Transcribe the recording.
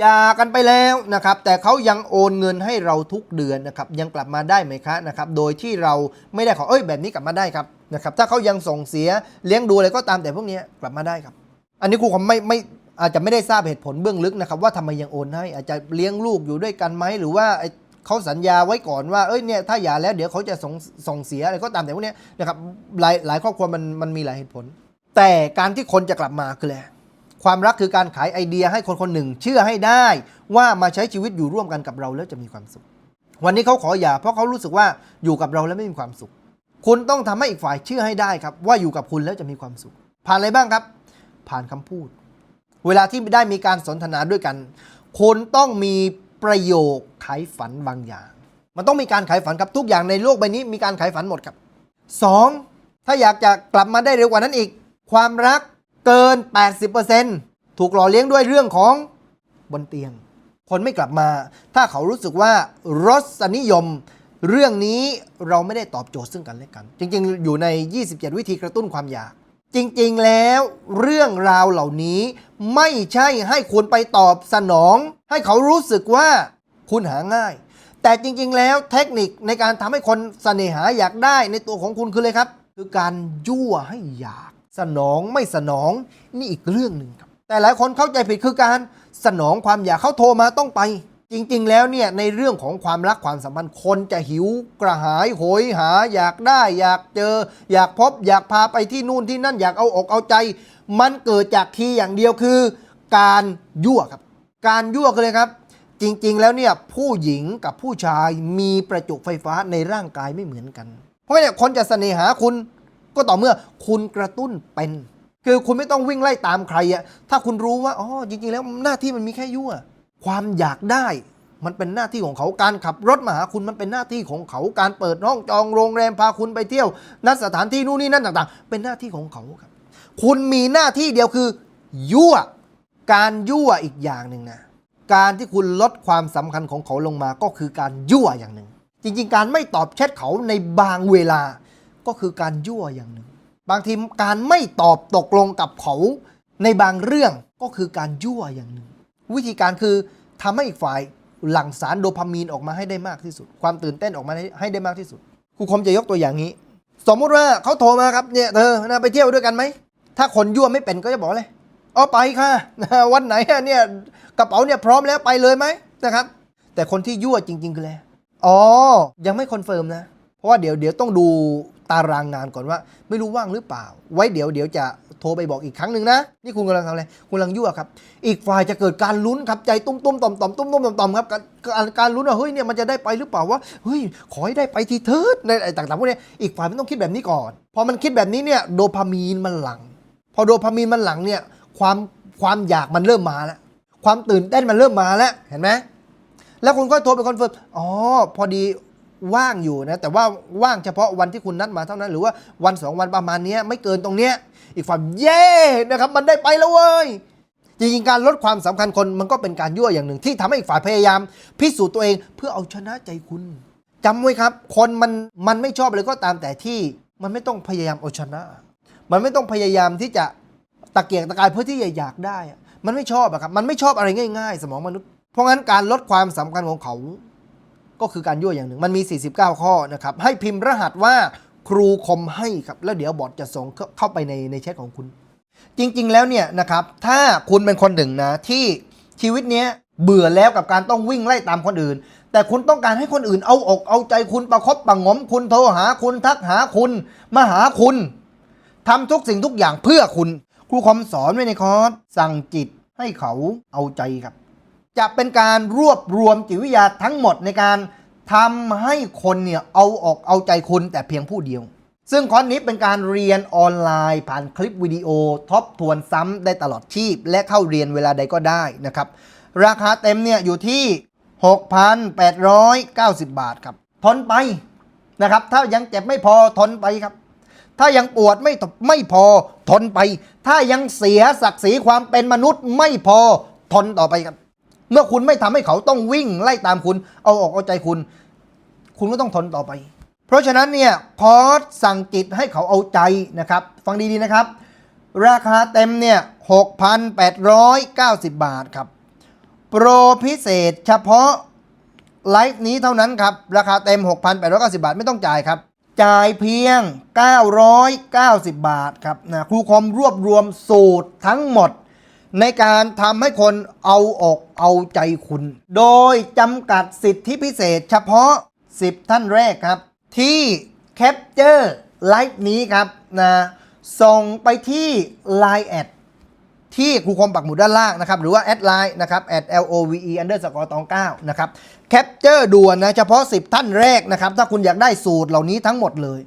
หย่ากันไปแล้วนะครับแต่เขายังโอนเงินให้เราทุกเดือนนะครับยังกลับมาได้ไหมคะนะครับโดยที่เราไม่ได้ขอเอ้ยแบบนี้กลับมาได้ครับนะครับถ้าเขายังส่งเสียเลี้ยงดูอะไรก็ตามแต่พวกนี้กลับมาได้ครับ อันนี้ครูคอมไม่ไม่อาจจะไม่ได้ทราบเหตุผลเบื้องลึกนะครับว่าทำไมยังโอนให้อาจจะเลี้ยงลูกอยู่ด้วยกันไหมหรือว่าเขาสัญญาไว้ก่อนว่าเอ้ยเนี่ยถ้าหย่าแล้วเดี๋ยวเขาจะส่งส่งเสียอะไรก็ตามแต่พวกนี้นะครับหลายหลายครอบครัวมันมันมีหลายเหตุผล แต่การที่คนจะกลับมาคืออะไร ความรักคือการขายไอเดียให้คนคนหนึ่ง เชื่อให้ได้ว่ามาใช้ชีวิตอยู่ร่วมกันกับเราแล้วจะมีความสุข วันนี้เขาขอหย่าเพราะเขารู้สึกว่าอยู่กับเราแล้วไม่มีความสุข คุณต้องทำให้อีกฝ่ายเชื่อให้ได้ครับ ว่าอยู่กับคุณแล้วจะมีความสุข ผ่านอะไรบ้างครับ ผ่านคำพูด เวลาที่ได้มีการสนทนาด้วยกันคุณต้องมีประโยคไขฝันบางอย่าง มันต้องมีการไขฝันครับทุกอย่างในโลกใบนี้มีการไขฝันหมดครับสองถ้าอยากจะกลับมาได้เร็วกว่านั้นอีก ความรัก เกิน 80%ถูกหล่อเลี้ยงด้วยเรื่องของบนเตียง คนไม่กลับมา ถ้าเขารู้สึกว่ารสนิยม เรื่องนี้เราไม่ได้ตอบโจทย์ซึ่งกันและกัน จริงๆ อยู่ใน 27 วิธีกระตุ้นความอยาก จริงๆ แล้วเรื่องราวเหล่านี้ไม่ใช่ให้คุณไปตอบสนอง ให้เขารู้สึกว่าคุณหาง่าย แต่จริงๆ แล้วเทคนิคในการทำให้คนเสน่หาอยากได้ในตัวของคุณคือเลยครับ คือการยั่วให้อยาก สนองไม่สนองนี่อีกเรื่องหนึ่งครับ แต่หลายคนเข้าใจผิดคือการสนองความอยากเขาโทรมาต้องไป จริงๆ แล้วเนี่ยในเรื่องของความรักความสัมพันธ์คนจะหิวกระหายโหยหา อยากได้ อยากเจอ อยากพบ อยากพาไปที่นู่นที่นั่นอยากเอาอกเอาใจ มันเกิดจากคีย์อย่างเดียวคือ การยั่วครับ การยั่วกันเลยครับ จริงๆ แล้วเนี่ยผู้หญิงกับผู้ชายมีประจุไฟฟ้าในร่างกายไม่เหมือนกัน เพราะเนี่ยคนจะเสน่หาคุณ ก็ต่อเมื่อคุณกระตุ้นเป็น คือคุณไม่ต้องวิ่งไล่ตามใครอะถ้าคุณรู้ว่าอ๋อจริงๆ แล้วหน้าที่มันมีแค่ยั่ว ความอยากได้มันเป็นหน้าที่ของเขาการขับรถมาหาคุณมันเป็นหน้าที่ของเขาการเปิดห้องจองโรงแรมพาคุณไปเที่ยวนัดสถานที่นู่นนี่นั่นต่างๆ เป็นหน้าที่ของเขาครับ คุณมีหน้าที่เดียวคือ ยั่ว การยั่วอีกอย่างหนึ่งนะการที่คุณลดความสำคัญของเขาลงมาก็คือการยั่วอย่างหนึ่ง จริง ๆ การไม่ตอบแชทเขาในบางเวลา ก็คือการยั่วอย่างหนึ่ง บางทีการไม่ตอบตกลงกับเขาในบางเรื่องก็คือการยั่วอย่างหนึ่ง วิธีการคือทำให้อีกฝ่ายหลั่งสารโดพามีนออกมาให้ได้มากที่สุด ความตื่นเต้นออกมาให้ได้มากที่สุดครูคมจะยกตัวอย่างนี้ สมมุติว่าเขาโทรมาครับเนี่ยเธอนะไปเที่ยวด้วยกันไหมถ้าคนยั่วไม่เป็นก็จะบอกเลยอ๋อไปค่ะวันไหนเนี่ยกระเป๋าเนี่ยพร้อมแล้วไปเลยไหมนะครับ แต่คนที่ยั่วจริง ๆ คืออะไรอ๋อ ยังไม่คอนเฟิร์มนะ เพราะว่าเดี๋ยวเดี๋ยวต้องดู ตารางงานก่อนว่า ไม่รู้ว่างหรือเปล่า ไว้เดี๋ยวเดี๋ยวจะโทรไปบอกอีกครั้งหนึ่งนะ นี่คุณกำลังทำอะไรคุณกำลังยั่วครับ อีกฝ่ายจะเกิดการลุ้นครับใจตุ้มตุ้มต่อมต่อมตุ้มตุ้มต่อมต่อมครับการการลุ้นว่าเฮ้ยเนี่ยมันจะได้ไปหรือเปล่าว่าเฮ้ยขอให้ได้ไปทีเถิดในต่างๆพวกนี้อีกฝ่ายมันต้องคิดแบบนี้ก่อน พอมันคิดแบบนี้เนี่ยโดพามีนมันหลัง พอโดพามีนมันหลังเนี่ยความความอยากมันเริ่มมาแล้วความตื่นเต้นมันเริ่มมาแล้วเห็นไหมแล้วคุณก็โทรไปคอนเฟิร์มอ๋อพอดี ว่างอยู่นะแต่ว่าว่างเฉพาะวันที่คุณนัดมาเท่านั้น หรือว่าวันสองวันประมาณนี้ไม่เกินตรงเนี้ยอีกฝ่ายเย้นะครับมันได้ไปแล้วเว้ยจริงๆการลดความสำคัญคนมันก็เป็นการยั่วอย่างหนึ่ง ที่ทำให้อีกฝ่ายพยายาม พิสูจน์ตัวเองเพื่อเอาชนะใจคุณจำไว้ครับ คนมันมันไม่ชอบอะไรก็ตามแต่ที่มันไม่ต้องพยายามเอาชนะ มันไม่ต้องพยายามที่จะตะเกียกตะกายเพื่อที่จะอยากได้อะมันไม่ชอบอะครับ มันไม่ชอบอะไรง่าย ๆ สมองมนุษย์ เพราะงั้นการลดความสำคัญของเขา ก็คือการยั่วอย่างหนึ่ง มันมี 49 ข้อนะครับ ให้พิมพ์รหัสว่าครูคมให้ครับ แล้วเดี๋ยวบอทจะส่งเข้าไปในในแชทของคุณ จริง ๆ แล้วเนี่ยนะครับ ถ้าคุณเป็นคนหนึ่งนะที่ชีวิตเนี้ยเบื่อแล้วกับการต้องวิ่งไล่ตามคนอื่น แต่คุณต้องการให้คนอื่นเอาอกเอาใจคุณประคบประงมคุณโทรหาคุณทักหาคุณมาหาคุณทำทุกสิ่งทุกอย่างเพื่อคุณ ครูคมสอนไว้ในคอร์สสั่งจิตให้เขาเอาใจครับ จะเป็นการรวบรวมจิตวิทยาทั้งหมดในการทำให้คนเนี่ยเอาออกเอาใจคุณแต่เพียงผู้เดียว ซึ่งคอร์สนี้เป็นการเรียนออนไลน์ ผ่านคลิปวิดีโอทบทวนซ้ำได้ตลอดชีพ และเข้าเรียนเวลาใดก็ได้นะครับ ราคาเต็มเนี่ยอยู่ที่ 6,890 บาทครับทนไปนะครับ ถ้ายังเจ็บไม่พอทนไปครับ ถ้ายังปวดไม่ไม่พอทนไป ถ้ายังเสียศักดิ์ศรีความเป็นมนุษย์ไม่พอทนต่อไปครับ เมื่อคุณไม่ทำให้เขาต้องวิ่งไล่ตามคุณ เอาออกเอาใจคุณ คุณก็ต้องทนต่อไป เพราะฉะนั้นเนี่ยคอร์สสั่งจิตให้เขาเอาใจนะครับ ฟังดีๆนะครับ ราคาเต็มเนี่ย6,890 บาทครับโโปรพิเศษเฉพาะไลฟ์นี้เท่านั้นครับ ราคาเต็ม 6,890 บาทไม่ต้องจ่ายครับ จ่ายเพียง 990 บาทครับนะครูคอมรวบรวมสูตรทั้งหมด ในการทำให้คนเอาอกเอาใจคุณ โดยจำกัดสิทธิพิเศษเฉพาะ 10 ท่านแรกครับ ที่แคปเจอร์ไลฟ์นี้ครับนะส่งไปที่ Line แอดที่ครูคมปักหมุดด้านล่างนะครับ หรือว่าแอดไลน์นะครับ at love underscore ตอง9นะครับ แคปเจอร์ด่วนนะ เฉพาะ 10 ท่านแรกนะครับ ถ้าคุณอยากได้สูตรเหล่านี้ทั้งหมดเลย